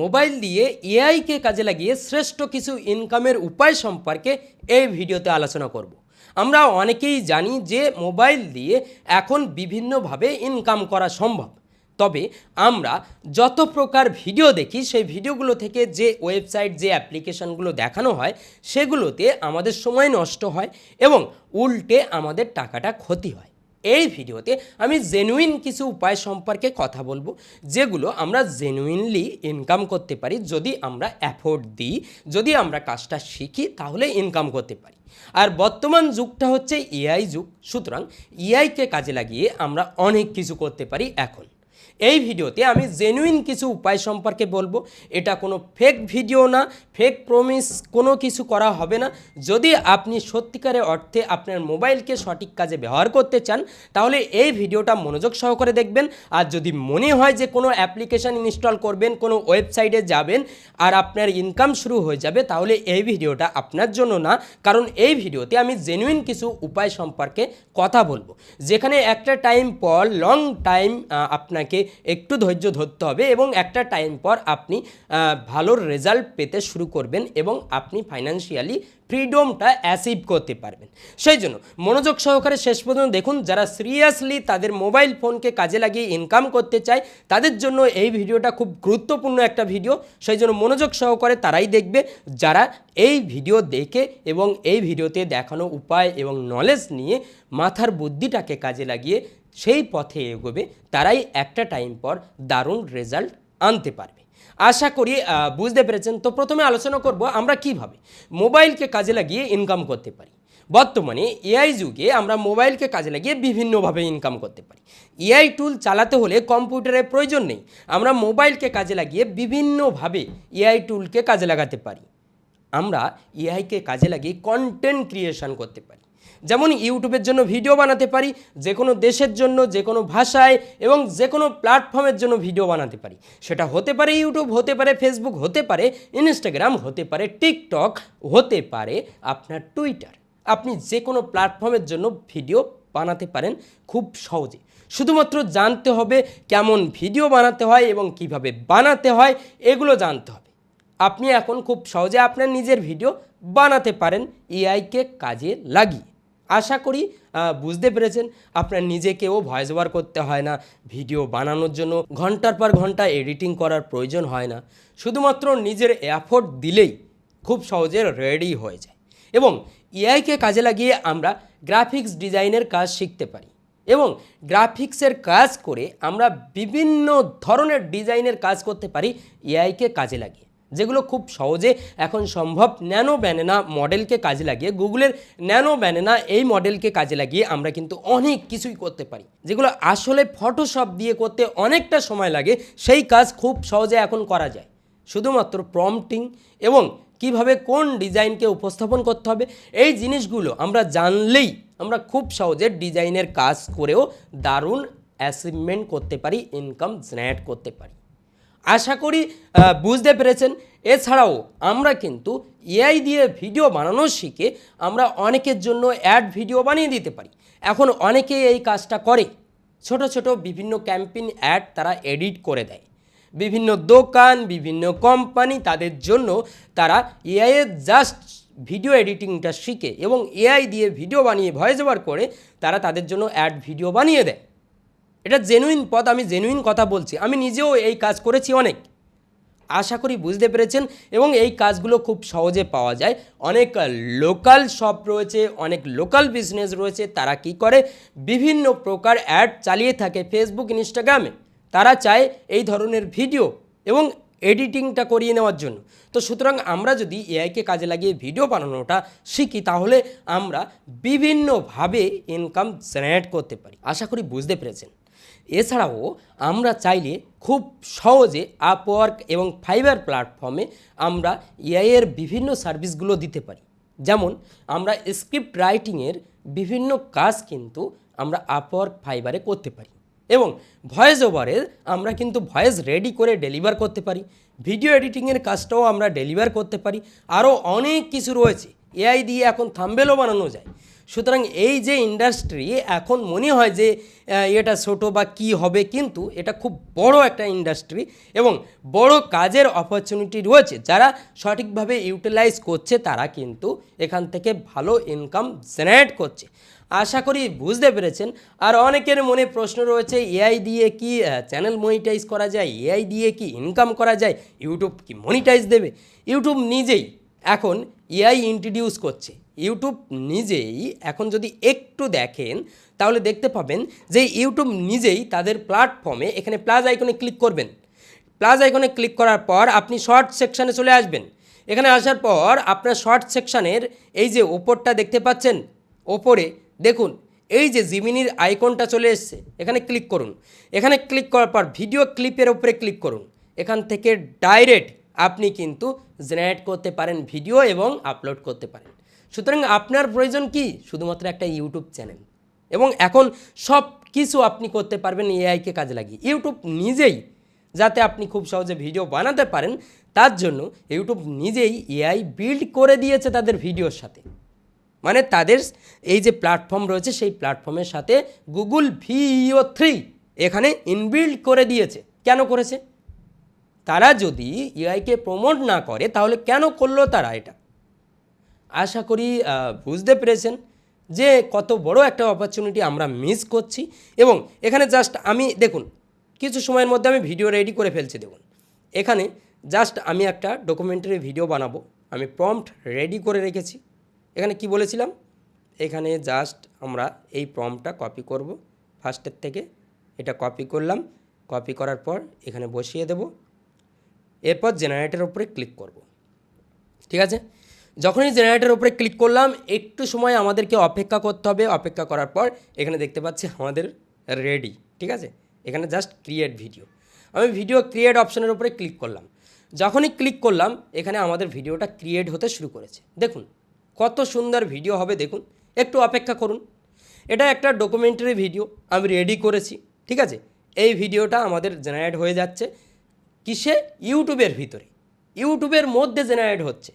Mobile দিয়ে এআইকে কাজে লাগিয়ে শ্রেষ্ঠ কিছু ইনকামের উপায় সম্পর্কে এই ভিডিওতে আলোচনা করব। আমরা অনেকেই জানি যে মোবাইল দিয়ে এখন বিভিন্নভাবে ইনকাম করা সম্ভব। তবে আমরা যত প্রকার ভিডিও দেখি, সেই ভিডিওগুলো থেকে যে ওয়েবসাইট, যে অ্যাপ্লিকেশনগুলো দেখানো হয়, সেগুলোতে আমাদের সময় নষ্ট হয় এবং উল্টে আমাদের টাকাটা ক্ষতি হয়। এই ভিডিওতে আমি জেনুইন কিছু উপায় সম্পর্কে কথা বলব, যেগুলো আমরা জেনুইনলি ইনকাম করতে পারি যদি আমরা অ্যাফোর্ড দিই, যদি আমরা কাজটা শিখি তাহলে ইনকাম করতে পারি। আর বর্তমান যুগটা হচ্ছে এআই যুগ, সুতরাং এআইকে কাজে লাগিয়ে আমরা অনেক কিছু করতে পারি এখন। এই ভিডিওতে আমি জেনুইন কিছু উপায় সম্পর্কে বলব। এটা কোনো ফেক ভিডিও না ফেক প্রমিস কোনো কিছু করা হবে না। যদি আপনি সত্যিকারের অর্থে আপনার মোবাইলকে সঠিক কাজে ব্যবহার করতে চান, তাহলে এই ভিডিওটা মনোযোগ সহকারে দেখবেন। আর যদি মনে হয় যে কোনো অ্যাপ্লিকেশান ইনস্টল করবেন, কোনো ওয়েবসাইটে যাবেন, আর আপনার ইনকাম শুরু হয়ে যাবে, তাহলে এই ভিডিওটা আপনার জন্য না। কারণ এই ভিডিওতে আমি জেনুইন কিছু উপায় সম্পর্কে কথা বলব। যেখানে একটা টাইম পর লং টাইম আপনাকে একটু ধৈর্য ধরতে হবে এবং একটা টাইম পর আপনি ভালো রেজাল্ট পেতে শুরু করবেন এবং আপনি ফাইন্যান্সিয়ালি ফ্রিডমটা অ্যাচিভ করতে পারবেন। সেই জন্য মনোযোগ সহকারে শেষ পর্যন্ত দেখুন, যারা সিরিয়াসলি তাদের মোবাইল ফোনকে কাজে লাগিয়ে ইনকাম করতে চায়, তাদের জন্য এই ভিডিওটা খুব গুরুত্বপূর্ণ একটা ভিডিও সেই জন্য মনোযোগ সহকারে তারাই দেখবে, যারা এই ভিডিও দেখে এবং এই ভিডিওতে দেখানো উপায় এবং নলেজ নিয়ে মাথার বুদ্ধিটাকে কাজে লাগিয়ে সেই পথে এগোবে, তারাই একটা টাইম পর দারুণ রেজাল্ট আনতে পারবে। আশা করি বুঝতে পেরেছেন? তো প্রথমে আলোচনা করব আমরা কীভাবে? মোবাইলকে কাজে লাগিয়ে ইনকাম করতে পারি। বর্তমানে এআই যুগে আমরা মোবাইলকে কাজে লাগিয়ে বিভিন্নভাবে ইনকাম করতে পারি। এআই টুল চালাতে হলে কম্পিউটারের প্রয়োজন নেই। আমরা মোবাইলকে কাজে লাগিয়ে বিভিন্নভাবে এআই টুলকে কাজে লাগাতে পারি। আমরা এআইকে কাজে লাগিয়ে কন্টেন্ট ক্রিয়েশন করতে পারি। যেমন ইউটিউবের জন্য ভিডিও বানাতে পারি যে কোনো দেশের জন্য যে কোনো ভাষায় এবং যে কোনো প্ল্যাটফর্মের জন্য ভিডিও বানাতে পারি। সেটা হতে পারে ইউটিউব, হতে পারে ফেসবুক হতে পারে ইনস্টাগ্রাম হতে পারে টিকটক হতে পারে আপনার টুইটার আপনি যে কোনো প্ল্যাটফর্মের জন্য ভিডিও বানাতে পারেন খুব সহজে। শুধুমাত্র জানতে হবে কেমন ভিডিও বানাতে হয় এবং কীভাবে বানাতে হয়, এগুলো জানতে হবে। আপনি এখন খুব সহজে আপনার নিজের ভিডিও বানাতে পারেন এআইকে কাজে লাগিয়ে। আশা করি বুঝতে পেরেছেন। আপনার নিজেকেও ভয়েস ওভার করতে হয় না। ভিডিও বানানোর জন্য ঘণ্টার পর ঘণ্টা এডিটিং করার প্রয়োজন হয় না। শুধুমাত্র নিজের এফোর্ট দিলেই খুব সহজে রেডি হয়ে যায়। এবং এআইকে কাজে লাগিয়ে আমরা গ্রাফিক্স ডিজাইনের কাজ শিখতে পারি। এবং গ্রাফিক্সের কাজ করে আমরা বিভিন্ন ধরনের ডিজাইনের কাজ করতে পারি এআইকে কাজে লাগিয়ে। যেগুলো খুব সহজে এখন সম্ভব ন্যানো ব্যানেনা মডেলকে কাজে লাগিয়ে, গুগলের ন্যানো ব্যানেনা এই মডেলকে কাজে লাগিয়ে আমরা কিন্তু অনেক কিছুই করতে পারি। যেগুলো আসলে ফটোশপ দিয়ে করতে অনেকটা সময় লাগে, সেই কাজ খুব সহজে এখন করা যায়। শুধুমাত্র প্রম্পটিং এবং কীভাবে কোন ডিজাইনকে উপস্থাপন করতে হবে, এই জিনিসগুলো আমরা জানলেই আমরা খুব সহজে ডিজাইনের কাজ করেও দারুণ অ্যাচিভমেন্ট করতে পারি ইনকাম জেনারেট করতে পারি। আশা করি বুঝতে পেরেছেন। এছাড়াও আমরা কিন্তু এআই দিয়ে ভিডিও বানানো শিখে আমরা অনেকের জন্য অ্যাড ভিডিও বানিয়ে দিতে পারি। এখন অনেকে এই কাজটা করে। ছোট ছোট বিভিন্ন ক্যাম্পেইন অ্যাড তারা এডিট করে দেয়। বিভিন্ন দোকান, বিভিন্ন কোম্পানি তাদের জন্য তারা এআইয়ের জাস্ট ভিডিও এডিটিংটা শিখে এবং এআই দিয়ে ভিডিও বানিয়ে ভয়েস ওভার করে তারা তাদের জন্য অ্যাড ভিডিও বানিয়ে দেয়। এটা জেনুইন পথ আমি জেনুইন কথা বলছি। আমি নিজেও এই কাজ করেছি অনেক। আশা করি বুঝতে পেরেছেন এবং এই কাজগুলো খুব সহজে পাওয়া যায়। অনেক লোকাল শপ রয়েছে, অনেক লোকাল বিজনেস রয়েছে, তারা কি করে? বিভিন্ন প্রকার অ্যাড চালিয়ে থাকে ফেসবুক ইনস্টাগ্রামে তারা চায় এই ধরনের ভিডিও এবং এডিটিংটা করিয়ে নেওয়ার জন্য। তো সুতরাং আমরা যদি এআইকে কাজে লাগিয়ে ভিডিও বানানোটা শিখি, তাহলে আমরা বিভিন্নভাবে ইনকাম জেনারেট করতে পারি। আশা করি বুঝতে পেরেছেন। এছাড়াও আমরা চাইলে খুব সহজে আপওয়ার্ক এবং ফাইবার প্ল্যাটফর্মে আমরা এআইয়ের বিভিন্ন সার্ভিসগুলো দিতে পারি। যেমন আমরা স্ক্রিপ্ট রাইটিংয়ের বিভিন্ন কাজ কিন্তু আমরা আপওয়ার্ক ফাইবারে করতে পারি এবং ভয়েস ওভারের আমরা কিন্তু ভয়েস রেডি করে ডেলিভার করতে পারি। ভিডিও এডিটিংয়ের কাজটাও আমরা ডেলিভার করতে পারি। আরও অনেক কিছু রয়েছে। এআই দিয়ে এখন থাম্বেলও বানানো যায়। সুতরাং এই যে ইন্ডাস্ট্রি, এখন মনে হয় যে এটা ছোটো বা কি হবে কিন্তু এটা খুব বড় একটা ইন্ডাস্ট্রি এবং বড় কাজের অপরচুনিটি রয়েছে। যারা সঠিকভাবে ইউটিলাইজ করছে তারা কিন্তু এখান থেকে ভালো ইনকাম জেনারেট করছে। আশা করি বুঝতে পেরেছেন। আর অনেকের মনে প্রশ্ন রয়েছে এআই দিয়ে কি চ্যানেল মনিটাইজ করা যায়? এআই দিয়ে কি ইনকাম করা যায়? ইউটিউব কি মনিটাইজ দেবে? ইউটিউব নিজেই এখন এআই ইন্ট্রোডিউস করছে। ইউটিউব নিজেই এখন যদি একটু দেখেন, তাহলে দেখতে পাবেন যে ইউটিউব নিজেই তাদের প্ল্যাটফর্মে এখানে প্লাস আইকনে ক্লিক করবেন। প্লাস আইকনে ক্লিক করার পর আপনি শর্ট সেকশানে চলে আসবেন। এখানে আসার পর আপনার শর্ট সেকশানের এই যে ওপরটা দেখতে পাচ্ছেন, ওপরে দেখুন, এই যে জিমিনির আইকনটা চলে এসছে। এখানে ক্লিক করুন। এখানে ক্লিক করার পর ভিডিও ক্লিপের ওপরে ক্লিক করুন। এখান থেকে ডাইরেক্ট আপনি কিন্তু জেনারেট করতে পারেন ভিডিও এবং আপলোড করতে পারেন। সুতরাং আপনার প্রয়োজন কি? শুধুমাত্র একটা ইউটিউব চ্যানেল। এবং এখন সব কিছু আপনি করতে পারবেন এআইকে কাজে লাগিয়ে। ইউটিউব নিজেই, যাতে আপনি খুব সহজে ভিডিও বানাতে পারেন, তার জন্য ইউটিউব নিজেই এআই বিল্ড করে দিয়েছে তাদের ভিডিওর সাথে। মানে তাদের এই যে প্ল্যাটফর্ম রয়েছে, সেই প্ল্যাটফর্মের সাথে গুগল ভিও থ্রি এখানে ইনবিল্ড করে দিয়েছে। কেন করেছে? তারা যদি এআইকে প্রমোট না করে, তাহলে কেন করল তারা এটা? আশা করি বুঝতে পেরেছেন যে কত বড় একটা অপরচুনিটি আমরা মিস করছি। এবং এখানে জাস্ট আমি, দেখুন, কিছু সময়ের মধ্যে আমি ভিডিও রেডি করে ফেলছি, দেখুন। এখানে জাস্ট আমি একটা ডকুমেন্টারি ভিডিও বানাবো। আমি প্রম্পট রেডি করে রেখেছি। এখানে কি বলেছিলাম? এখানে জাস্ট আমরা এই প্রম্পটটা কপি করব। ফার্স্টের থেকে এটা কপি করলাম। কপি করার পর এখানে বসিয়ে দেব। এরপর জেনারেটের উপরে ক্লিক করব। ঠিক আছে? যখনই জেনারেটরের উপরে ক্লিক করলাম, একটু সময় আমাদেরকে অপেক্ষা করতে হবে। অপেক্ষা করার পর এখানে দেখতে পাচ্ছি আমাদের রেডি ঠিক আছে? এখানে জাস্ট ক্রিয়েট ভিডিও আমি ভিডিও ক্রিয়েট অপশনের উপরে ক্লিক করলাম। যখনই ক্লিক করলাম, এখানে আমাদের ভিডিওটা ক্রিয়েট হতে শুরু করেছে। দেখুন, কত সুন্দর ভিডিও হবে, দেখুন। একটু অপেক্ষা করুন। এটা একটা ডকুমেন্টারি ভিডিও আমি রেডি করেছি, ঠিক আছে? এই ভিডিওটা আমাদের জেনারেট হয়ে যাচ্ছে। কিসে? ইউটিউবের ভিতরে। ইউটিউবের মধ্যে জেনারেট হচ্ছে।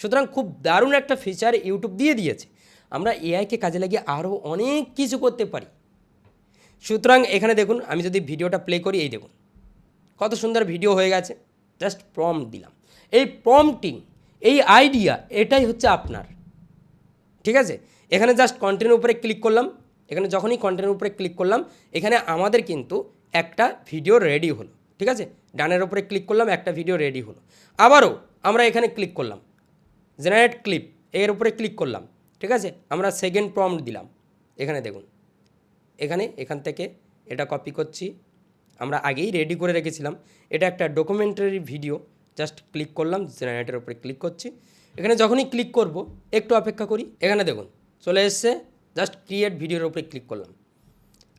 সুতরাং খুব দারুণ একটা ফিচার ইউটিউব দিয়ে দিয়েছে। আমরা এআইকে কাজে লাগিয়ে আরও অনেক কিছু করতে পারি। সুতরাং এখানে দেখুন, আমি যদি ভিডিওটা প্লে করি, এই দেখুন। কত সুন্দর ভিডিও হয়ে গেছে। জাস্ট প্রম দিলাম। এই প্রমটিং এই আইডিয়া এটাই হচ্ছে আপনার। ঠিক আছে? এখানে জাস্ট কন্টেন্টের উপরে ক্লিক করলাম। এখানে যখনই কন্টেন্টের উপরে ক্লিক করলাম, এখানে আমাদের কিন্তু একটা ভিডিও রেডি হলো। ঠিক আছে? ডানের উপরে ক্লিক করলাম, একটা ভিডিও রেডি হলো। আবারও আমরা এখানে ক্লিক করলাম। জেনারেট ক্লিপ এর উপরে ক্লিক করলাম। ঠিক আছে? আমরা সেকেন্ড প্রম্পট দিলাম। এখানে দেখুন। এখানে, এখান থেকে এটা কপি করছি। আমরা আগেই রেডি করে রেখেছিলাম। এটা একটা ডকুমেন্টারি ভিডিও জাস্ট ক্লিক করলাম জেনারেটের উপরে ক্লিক করছি। এখানে যখনই ক্লিক করব, একটু অপেক্ষা করি। এখানে দেখুন, চলে এসছে জাস্ট ক্রিয়েট ভিডিওর উপরে ক্লিক করলাম।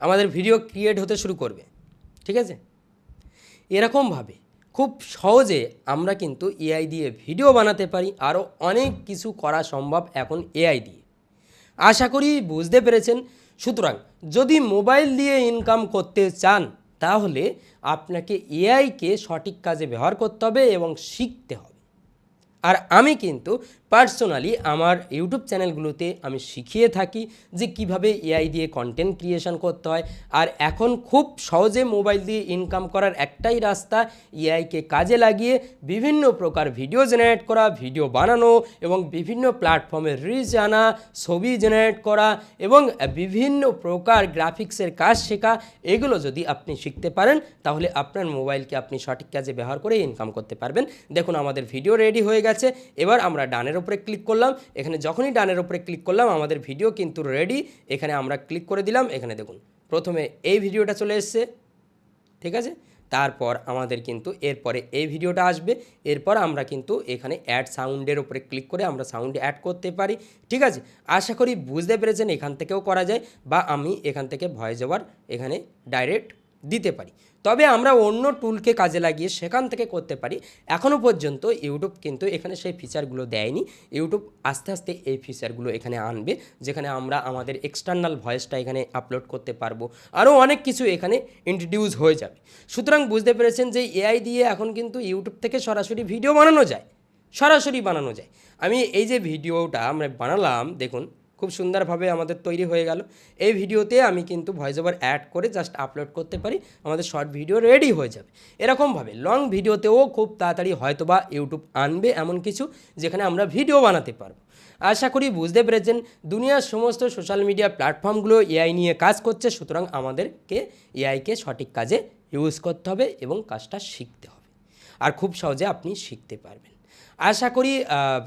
আমাদের ভিডিও ক্রিয়েট হতে শুরু করবে। ঠিক আছে? এরকমভাবে খুব সহজে আমরা কিন্তু এআই দিয়ে ভিডিও বানাতে পারি, আরও অনেক কিছু করা সম্ভব এখন এআই দিয়ে। আশা করি বুঝতে পেরেছেন। সুতরাং যদি মোবাইল দিয়ে ইনকাম করতে চান, তাহলে আপনাকে এআইকে সঠিক কাজে ব্যবহার করতে হবে এবং শিখতে হবে। আর আমি কিন্তু পার্সোনালি আমার ইউটিউব চ্যানেলগুলোতে আমি শিখিয়ে থাকি যে কীভাবে এআই দিয়ে কন্টেন্ট ক্রিয়েশন করতে হয়। আর এখন খুব সহজে মোবাইল দিয়ে ইনকাম করার একটাই রাস্তা এআইকে কাজে লাগিয়ে বিভিন্ন প্রকার ভিডিও জেনারেট করা ভিডিও বানানো এবং বিভিন্ন প্ল্যাটফর্মে রিচ আনা, ছবি জেনারেট করা এবং বিভিন্ন প্রকার গ্রাফিক্সের কাজ শেখা, এগুলো যদি আপনি শিখতে পারেন তাহলে আপনার মোবাইলকে আপনি সঠিক কাজে ব্যবহার করে ইনকাম করতে পারবেন। দেখুন আমাদের ভিডিও রেডি হয়ে গেছে। এবার আমরা ডানের উপরে ক্লিক করলাম, এখানে যখনই ডানের উপরে ক্লিক করলাম, আমাদের ভিডিও কিন্তু রেডি এখানে আমরা ক্লিক করে দিলাম, এখানে দেখুন, প্রথমে এই ভিডিওটা চলে এসছে, ঠিক আছে? তারপর আমাদের কিন্তু এরপরে এই ভিডিওটা আসবে, এরপর আমরা কিন্তু এখানে অ্যাড সাউন্ডের উপরে ক্লিক করে আমরা সাউন্ড অ্যাড করতে পারি, ঠিক আছে? আশা করি বুঝতে পেরেছেন এখান থেকেও করা যায়, বা আমি এখান থেকে ভয়েস ওভার এখানে ডাইরেক্ট দিতে পারি। তবে আমরা অন্য টুলকে কাজে লাগিয়ে সেখান থেকে করতে পারি। এখনও পর্যন্ত ইউটিউব কিন্তু এখানে সেই ফিচারগুলো দেয়নি। ইউটিউব আস্তে আস্তে এই ফিচারগুলো এখানে আনবে, যেখানে আমরা আমাদের এক্সটার্নাল ভয়েসটা এখানে আপলোড করতে পারব। আরও অনেক কিছু এখানে ইন্ট্রোডিউস হয়ে যাবে। সুতরাং বুঝতে পেরেছেন যে এআই দিয়ে এখন কিন্তু ইউটিউব থেকে সরাসরি ভিডিও বানানো যায়। সরাসরি বানানো যায়। আমি এই যে ভিডিওটা আমরা বানালাম, দেখুন খুব সুন্দরভাবে আমাদের তৈরি হয়ে গেল। এই ভিডিওতে আমি কিন্তু ভয়েস ওভার অ্যাড করে জাস্ট আপলোড করতে পারি, আমাদের শর্ট ভিডিও রেডি হয়ে যাবে। এরকমভাবে লং ভিডিওতেও খুব তাড়াতাড়ি হয়তোবা ইউটিউব আনবে এমন কিছু যেখানে আমরা ভিডিও বানাতে পারব। আশা করি বুঝতে পেরেছেন, দুনিয়ার সমস্ত সোশ্যাল মিডিয়া প্ল্যাটফর্মগুলো এআই নিয়ে কাজ করছে, সুতরাং আমাদেরকে এআইকে সঠিক কাজে ইউজ করতে হবে এবং কাজটা শিখতে হবে। আর খুব সহজে আপনি শিখতে পারবেন। আশা করি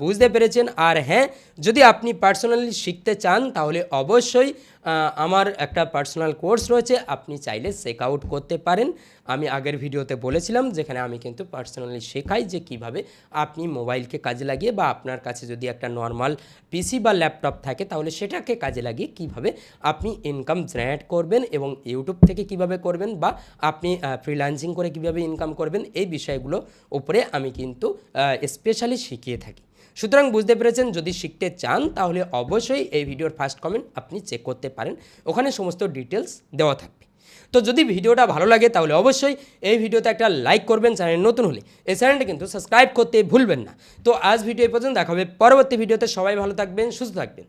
বুঝতে পেরেছেন। আর হ্যাঁ যদি আপনি পার্সোনালি শিখতে চান তাহলে অবশ্যই আমার একটা পার্সোনাল কোর্স রয়েছে, আপনি চাইলে চেক আউট করতে পারেন। আমি আগের ভিডিওতে বলেছিলাম, যেখানে আমি কিন্তু পার্সোনালি শেখাই যে কীভাবে আপনি মোবাইলকে কাজে লাগিয়ে বা আপনার কাছে যদি একটা নর্মাল পিসি বা ল্যাপটপ থাকে, তাহলে সেটাকে কাজে লাগিয়ে কীভাবে আপনি ইনকাম জেনারেট করবেন এবং ইউটিউব থেকে কীভাবে করবেন বা আপনি ফ্রিল্যান্সিং করে কীভাবে ইনকাম করবেন, এই বিষয়গুলো উপরে আমি কিন্তু স্পেশালি শিখিয়ে থাকি। সুতরাং বুঝতে পেরেছেন, যদি শিখতে চান, তাহলে অবশ্যই এই ভিডিওর ফার্স্ট কমেন্ট আপনি চেক করতে পারেন। ওখানে সমস্ত ডিটেলস দেওয়া থাকবে। তো যদি ভিডিওটা ভালো লাগে, তাহলে অবশ্যই এই ভিডিওতে একটা লাইক করবেন, চ্যানেল নতুন হলে। এই চ্যানেলটা কিন্তু সাবস্ক্রাইব করতে ভুলবেন না। তো আজ ভিডিও পর্যন্ত, দেখা হবে পরবর্তী ভিডিওতে। সবাই ভালো থাকবেন, সুস্থ থাকবেন।